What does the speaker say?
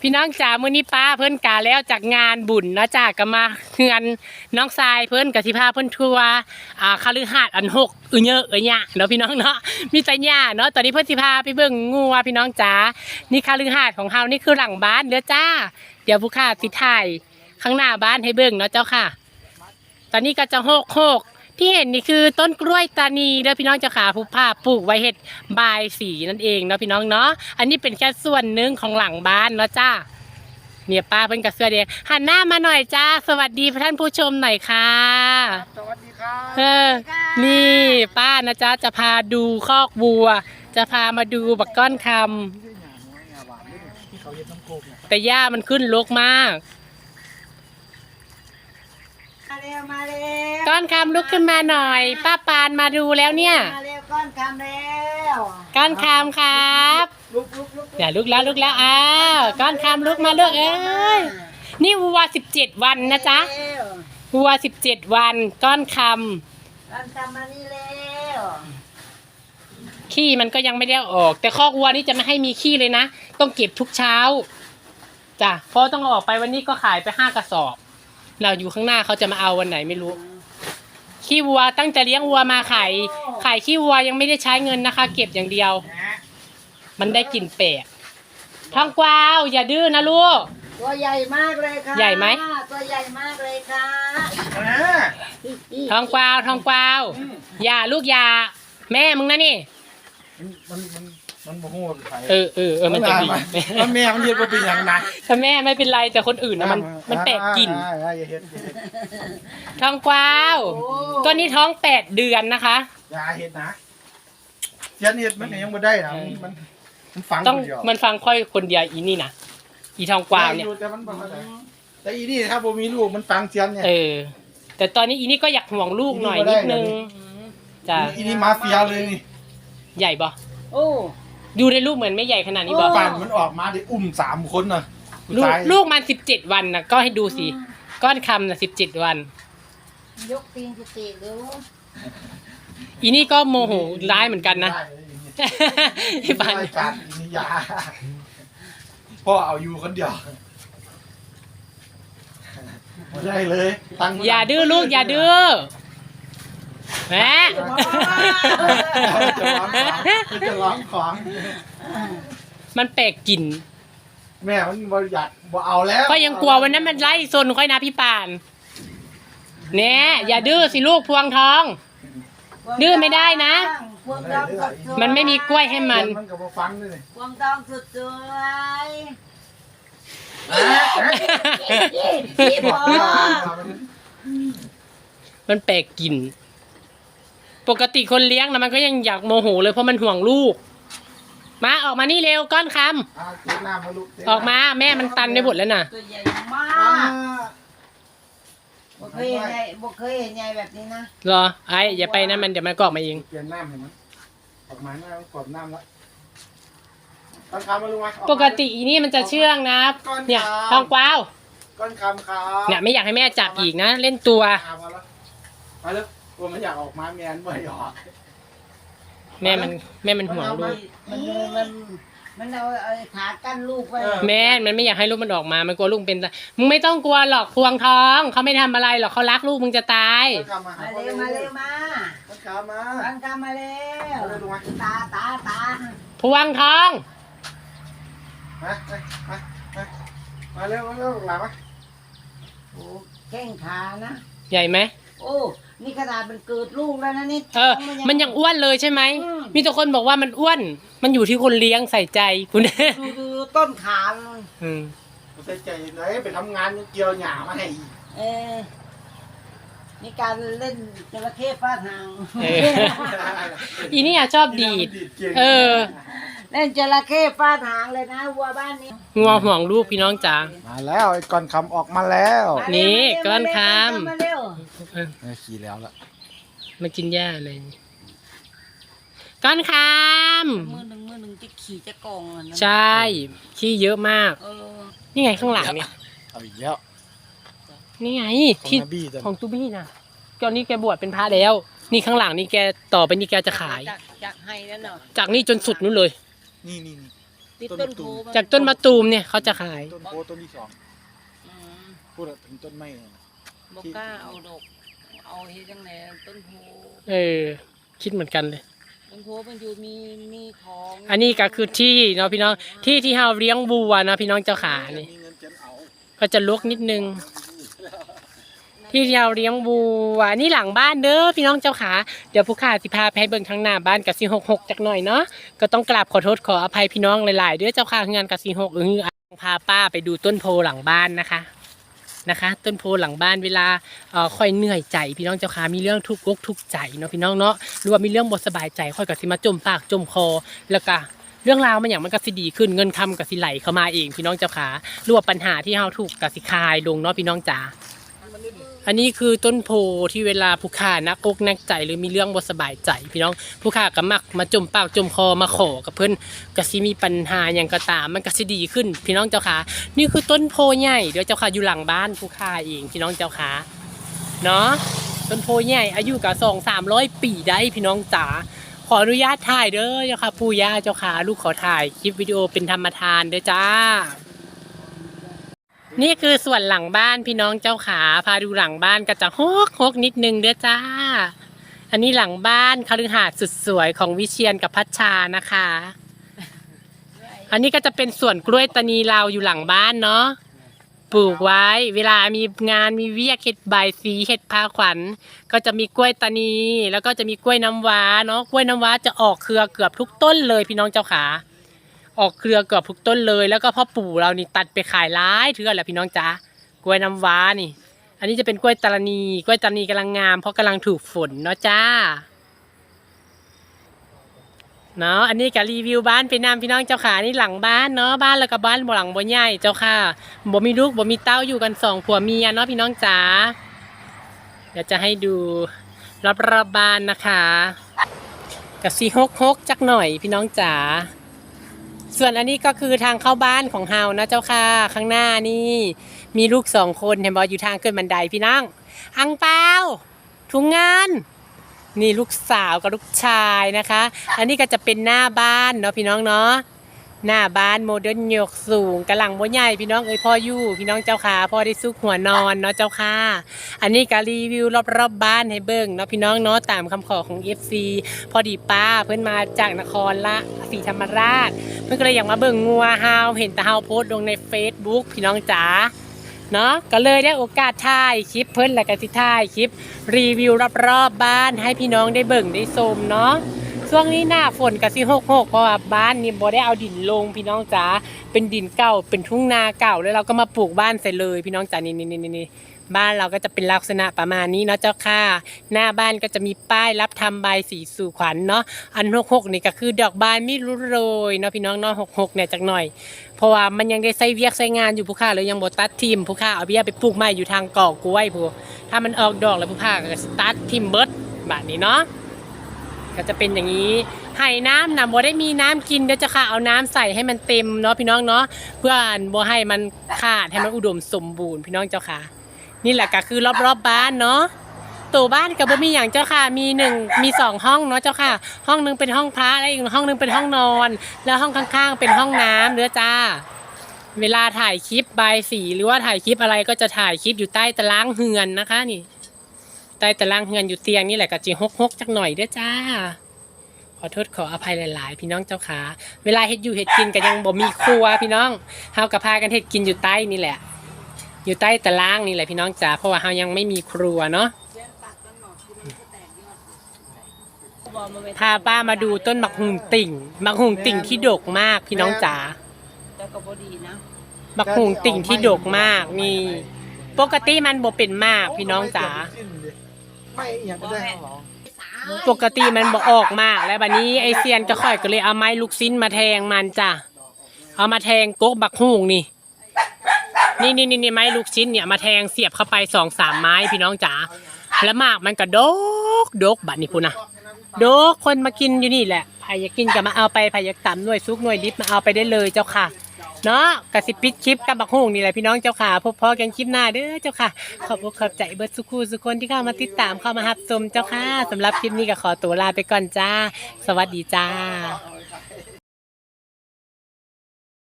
พี่น้องจ๋ามื้อนี้ป้าเพิ่นกาแล้วจากงานบุญนะจ้าก็มาเฮือนน้องทรายเพิ่นกับสิพาเพิ่นทัวร์อ่าคฤหาสน์อันหกอึเยอะเอ้ยหยะเนาะพี่น้องเนาะมีแต่หญ้าเนาะตอนนี้เพิ่นสิพาไปเบิ่งงัวพี่น้องจ๋านี่คฤหาสน์ของเฮานี่คือหลังบ้านเด้อจ้า เดี๋ยวผู้ข้าสิถ่ายข้างหน้าบ้านให้เบิ่งเนาะเจ้าค่ะ ตอนนี้ก็จะโหกโหก ที่เห็นนี่คือต้นกล้วยตานีเด้อพี่น้องเจ้าขาผู้ภาพปลูกไว้เห็ดบายสีนั่นเองเนาะพี่น้องเนาะอันนี้เป็นแค่ส่วนหนึ่งของหลังบ้านเนาะจ้าเนี่ยป้าเพิ่นกับเสื้อแดงหันหน้ามาหน่อยจ้า สวัสดีท่านผู้ชมหน่อยค่ะ สวัสดีครับเออ นี่ป้านะจ๊ะจะพาดูคอกวัว จะพามาดูบักก้อนคำที่หยาน้อยหยาหวานด้วยนี่ที่เขาเย็นน้ำโคกเนี่ยแต่หญ้ามันขึ้นรกมาก มาเร็วมาเร็วก้อนคำลุกขึ้นมาหน่อย ป้าปานมาดูแล้วเนี่ย มาเร็วก้อนคำเร็วก้อนคำครับลุกลุกลุก อย่าลุกแล้วลุกแล้วอ้าวก้อนคำลุกมาลุกเอ้ยนี่วัวสิบเจ็ดวันนะจ๊ะเร็ววัวสิบเจ็ดวันก้อนคก้อนคำมานี่เร็วำขี้มันก็ยังไม่ได้เอาออก แต่คอกวัวนี่จะไม่ให้มีขี้เลยนะ ต้องเก็บทุกเช้าจ้ะเพราะต้องเอาออกไปวันนี้ก็ขายไปห้ากระสอบ เราอยู่ข้างหน้าเขาจะมาเอาวันไหนไม่รู้ ขี้วัวตั้งใจเลี้ยงวัวมาขายขายขี้วัวยังไม่ได้ใช้เงินนะคะ เก็บอย่างเดียว มันได้กลิ่นแปลกทองกวาวอย่าดื้อนะลูก ตัวใหญ่มากเลยค่ะใหญ่ไหม ตัวใหญ่มากเลยค่ะอ่าทองกวาวทองกวาวอย่าลูกอย่าแม่มึงนะนี่ มันมัน มันโมโหใครเออเออเออมันจะดีมันแม่มันเย็นมาเป็นอย่างนะถ้าแม่ไม่เป็นไรแต่คนอื่นนะมันมันแปลกกลิ่นอ่าอ่าอย่าเห็นอย่าเห็นทองกวาวก็นี่ท้องแปดเดือนนะคะอย่าเห็นนะเยันเห็ดมันยังไม่ได้นะมันมันมันฝังต้องคนเดียวมันฟังค่อยคนเดียวอีนี่นะอีทองกวาวเนี่ยได้อแต่มันบ่เข้าใจแต่อีนี่ถ้าผมมีลูกมันฟังเสียนเนี่ยเออ แต่ตอนนี้อีนี่ก็อยากห่วงลูกหน่อยนิดนึงจ้ะอีนี่มาเฟียเลยนี่ใหญ่บ่โอ้ ดูในลูกเหมือนไม่ใหญ่ขนาดนี้บ่โอ้ปั่นมันออกมาได้อุ้มสามคนน่ะผู้ลูกชายลูกมันสิบเจ็ดวันนะก็ให้ดูสิก้อนคำนะสิบเจ็ดวัน ยกตีนสติดูอีนี่ก็โมโหร้ายเหมือนกันนะได้เลยอีนี่พี่ปันรายการอีนี่อยาพ่อเอาอยู่คนเดียวไม่ได้เลยตั้งอย่าดื้อลูกอย่าดื้อ แหมจะร้องของ มันแปลกกลิ่นแม่มันบริยัดบ่เอาแล้วก็ยังกลัววันนั้นมันไล่ซนค่อยนะพี่ปานเน่อย่าดื้อสิลูกพวงทอง ดื้อไม่ได้นะ พวงทองสุดสวยมันไม่มีกล้วยให้มัน มันก็บ่ฟังด้วยนี่พวงทองสุดสวยพี่พอมันแปลกกลิ่น ปกติคนเลี้ยงนะมันก็ยังอยากโมโหเลยเพราะมันห่วงลูก มาออกมานี่เร็วก้อนคอ่าเจ๊น้ำมาลูกเจ๊ำออกมาแม่มันตันไปหมดแล้วน่ะ ตัวใหญ่มาอ่ากบ่เคยเห็นใหญ่บ่เคยเห็นใหญ่แบบนี้นะเหรอไอ้อย่าไปนะมันเดี๋ยวมันก็ออกมาเองเปลี่ยนน้ำเห็นไหมออกมาหน้ากดน้ำแล้วก้อนคำมาลูกมาออมา ปกติอีนี่มันจะเชื่องนะเนี่ยทองกวาวก้อนคำครับเนี่ยไม่อยากให้แม่จับอีกนะ เล่นตัวอ่าพอแล้วมาเล ยตัวมันอยากออกมาแมนไม่ออกแม่มันแม่มันห่วงลูกมันมันมันเอาเอาขากั้นลูกไว้แม่มันไม่อยากให้ลูกมันออกมา มันกลัวลูกเป็นตายมึงไม่ต้องกลัวหรอกพวงทองเขาไม่ทำอะไรหรอกเขารักลูกมึงจะตายก้อนคำมามาเร็วมาเร็วมาก้อนคำมาตั้งกำมาเร็วมาเลยลูกมาตาตาตาพวงทองมามามามามาเร็วมาเร็วหลังมาโอ้แข้งขานะ ใหญ่ไหมโอ้ นี่ขนาดมันเกิดลูกแล้วนะนี่เออ มันยังอ้วนเลยใช่ไหมอืมมีแต่คนบอกว่ามันอ้วน มันอยู่ที่คนเลี้ยงใส่ใจคุณดูดูต้นขามันอืมใส่ใจเลยไปทำงานเกี่ยวหญ้ามาให้อีกเออมีการเล่นจระเข้ฟาดหางเอออีนี่อะชอบดีด เออ เล่นจระเข้ฟาดหางเลยนะวัวบ้านนี้งัวห่วงลูกพี่น้องจ๋ามาแล้วไอ้ก้อนคำออกมาแล้วมาเร็วนี่มาเร็วก้อนคำมา เออเออขี่แล้วล่ะมากินหญ้าเลยก้อนคมือหนึ่งมือหนึ่งจะขี่จะกองอะนะำใช่ขี้เยอะมาก เออนี่ไงข้างหลังเนี่ย เอาอีกแล้วนี่ไงของที่นบี้ของตูบี้นะตอนนี้แกบวชเป็นพระแล้ว นี่ข้างหลังนี่แกต่อไปนี่แกจะขาย จากจากให้นั่นเนาะจากนี่จนสุดนู้นเลย นี่นี่นี่ ติดต้นโพจากต้นมะตูมเนี่ยเขาจะขาย ต้นโพต้นที่สองอืมพูดถึงต้นไม้เนี่ยนะ บอกกล้าเอาดอก เอาเฮ็ดจังไดต้นโพเออ คิดเหมือนกันเลย ต้นโพมันอยู่มีมีของอันนี้ก็คือที่เนาะพี่น้องที่ที่เราเลี้ยงวัวนะพี่น้องเจ้าขานี่มีเงินเจนเอาก็จะลกนิดนึง ที่เราเลี้ยงวัวนี่หลังบ้านเด้อพี่น้องเจ้าขาเดี๋ยวผู้ข่าสิพาไปให้เบิ่งทางหน้าบ้านกับสีหกหกจักหน่อยเนาะก็ต้องกราบขอโทษขออภัยพี่น้องหลายๆเด้อเจ้าค่ะงานกับสีหกเออพาป้าไปดูต้นโพหลังบ้านนะคะ นะคะ ต้นโพหลังบ้านเวลาค่อยเหนื่อยใจ พี่น้องเจ้าขามีเรื่องทุกข์กทุกใจเนาะพี่น้องเนาะหรือว่ามีเรื่องบ่สบายใจค่อยกับสิมาจมปากจมคอแล้วก็เรื่องราวมันอย่างมันก็สิดีขึ้นเงินคำกับสิไหลเข้ามาเองพี่น้องเจ้าขาหรือว่าปัญหาที่เฮาถูกกับสิคายลงเนาะพี่น้องจ๋า อันนี้คือต้นโพที่เวลาผู้ข่านักอกนักใจหรือมีเรื่องบ่สบายใจ พี่น้องผู้ข่าก็มักมาจมปากจมคอมาขอกับเพื่อนก็สิมีปัญหาอย่างก็ตามมันก็สิดีขึ้น พี่น้องเจ้าค่ะนี่คือต้นโพใหญ่เดี๋ยวเจ้าค่ะอยู่หลังบ้านผู้ข่าเองพี่น้องเจ้าค่ะเนาะต้นโพใหญ่อายุกับสองสามร้อยปีได้พี่น้องจ๋าขออนุญาตถ่ายเด้อเจ้าค่ะปู่ย่าเจ้าค่ะ ลูกขอถ่ายคลิปวิดีโอเป็นธรรมทานเด้อจ้า นี่คือส่วนหลังบ้านพี่น้องเจ้าขาพาดูหลังบ้านก็จะฮกฮกนิดนึงเด้อจ้า อันนี้หลังบ้านคฤหาสน์สุดสวยของวิเชียนกับพัชชานะคะ อันนี้ก็จะเป็นส่วนกล้วยตานีเราอยู่หลังบ้านเนาะปลูกไว้ เวลามีงานมีเวียกเห็ดใบสีเห็ดพาขวัญ ก็จะมีกล้วยตานี แล้วก็จะมีกล้วยน้ำว้าเนาะกล้วยน้ำว้าจะออกเครือเกือบทุกต้นเลยพี่น้องเจ้าขา ออกเครือเกือบทุกต้นเลย แล้วก็พ่อปู่เรานี่ตัดไปขายร้ายเถื่อนแหละพี่น้องจ๋ากล้วยน้ำว้านี่ อันนี้จะเป็นกล้วยตานีกล้วยตานีกำลังงามเพราะกำลังถูกฝนเนาะจ้าเนาะอันนี้ก็รีวิวบ้านไปนำพี่น้องเจ้าขานี่หลังบ้านเนาะบ้านแล้วก็บ้านบ่หลังบ่ใหญ่เจ้าค่ะบ่มีลูกบ่มีเต้าอยู่กันสองผัวเมียเนาะพี่น้องจ๋าเดี๋ยวจะให้ดูรอบๆบบ้านนะคะกับซีฮกฮกจักหน่อยพี่น้องจ๋า ส่วนอันนี้ก็คือทางเข้าบ้านของเฮานะเจ้าค่ะ ข้างหน้านี่มีลูกสองคนเห็นบออยู่ทางขึ้นบันไดพี่นั่งอังเปาถุงงานนี่ลูกสาวกับลูกชายนะคะ อันนี้ก็จะเป็นหน้าบ้านเนาะพี่น้องเนาะ หน้าบ้านโมเดิร์นยกสูงกระหลังบัวใหญ่พี่น้องเอ้ยพ่ออยู่พี่น้องเจ้าค่ะพ่อได้ซุกหัวนอนเนาะเจ้าค่ะ อันนี้ก็รีวิวรอบๆบบ้านให้เบิ่งเนาะพี่น้องเนาะตามคำขอของ FC พอดีป้าเพื่อนมาจากนครละศรีธรรมราช เพื่อนก็เลยอยากมาเบิ่งงัวฮาเห็นต่เฮาโพสต์ลงใน Facebook พี่น้องจ๋าเนาะก็เลยได้โอกาสถ่ายคลิปเพิ่นแล้วก็สิถ่ายคลิปรีวิวรอบๆบ้านให้พี่น้องได้เบิ่งได้ชมเนาะ ช่วงนี้หน้าฝนก็สิหกหกเพราะว่าบ้านนี่บ่ได้เอาดินลงพี่น้องจ๋าเป็นดินเก่าเป็นทุ่งนาเก่าแล้วเราก็มาปลูกบ้านใส่เลยพี่น้องจ๋านี่นี่นี่นี่บ้านเราก็จะเป็นลักษณะประมาณนี้เนาะเจ้าค่ะหน้าบ้านก็จะมีป้ายรับทำใบสีสู่ขวัญเนาะอันหกหกนี่ก็คือดอกบานไม่รู้โรยเนาะพี่น้องเนาะหกหกเนี่ยจักหน่อย เพราะว่ามันยังได้ใส่เวียกใส่งานอยู่ผู้ค่าเลยยังบ่ตัดทิมผู้ค่าเอาเบี้ยไปปลูกใหม่อยู่ทางเกาะกล้วยผู้ถ้ามันออกดอกแล้วผู้ค่าก็สตัดทิมเบิดแบบนี้เนาะ ก็จะเป็นอย่างนี้ให้น้ำนะบ่ได้มีน้ำกินเดี๋ยวจะค่ะเอาน้ำใส่ให้มันเต็มเนาะพี่น้องเนาะเพื่อบ่ให้มันขาดให้มันอุดมสมบูรณ์พี่น้องเจ้าค่ะ นี่แหละก็คือรอบๆบบ้านเนาะตัวบ้านกับบ่มีอย่างเจ้าค่ะ มีหนึ่งมีสองห้องเนาะเจ้าค่ะ ห้องหนึงเป็นห้องพระและอีกห้องหนึงเป็นห้องนอน แล้วห้องข้างๆ เป็นห้องน้ำเด้อจ้า เวลาถ่ายคลิปบายสีหรือว่าถ่ายคลิปอะไรก็จะถ่ายคลิปอยู่ใต้ตารางเฮือนนะคะนี่ ใต้ตารางเฮือนอยู่เตียงนี่แหละก็จีฮกฮกจักหน่อยเด้อจ้า ขอโทษขออภัยหลาย ๆ พี่น้องเจ้าค่ะเวลาเฮ็ดอยู่เฮ็ดกินก็ยังบ่มีครัวพี่น้องเฮากับพากันเฮ็ดกินอยู่ใต้นี่แหละ อยู่ใต้ตารางนี่แหละพี่น้องจ๋าเพราะว่าเฮายังไม่มีครัวเนาะพาป้ามาดูต้นมักหุงติ่งมักหุงติ่งที่ดกมากพี่น้องจ๋าแต่ก็บ่ดีนะมักหุงติ่งที่ดกมากนี่ปกติมันบ่เป็นมากพี่น้องจ๋า ไม่อหย่างก็ได้หรอปกติมันบ่ออกมาก แล้วบัดนี้ไอเซียนก็ค่อยก็เลยเอาไม้ลูกชิ้นมาแทงมันจ้ะเอามาแทงกกบักหุงนี่ นี่นี่นี่นี่ไม้ลูกชิ้นเนี่ยมาแทงเสียบเข้าไปสองสามไม้พี่น้องจ๋าแล้วหมากมันก็ดกดกบัดนี้พูนะโดกคนมากินอยู่นี่แหละใครอยากกินก็มาเอาไปใครอยากตำหน่วยซุกหน่วยดิบมาเอาไปได้เลยเจ้าค่ะ เนาะกสิปิดคลิปกับบักฮุงนี่แหละพี่น้องเจ้าค่ะพบพอกันคลิปหน้าเด้อเจ้าค่ะ ขอบอกขอบใจเบิร์ดสุขูสุคนที่เข้ามาติดตามเข้ามาหับชมเจ้าค่ะสำหรับคลิปนี้ก็ขอตัวลาไปก่อนจ้า สวัสดีจ้า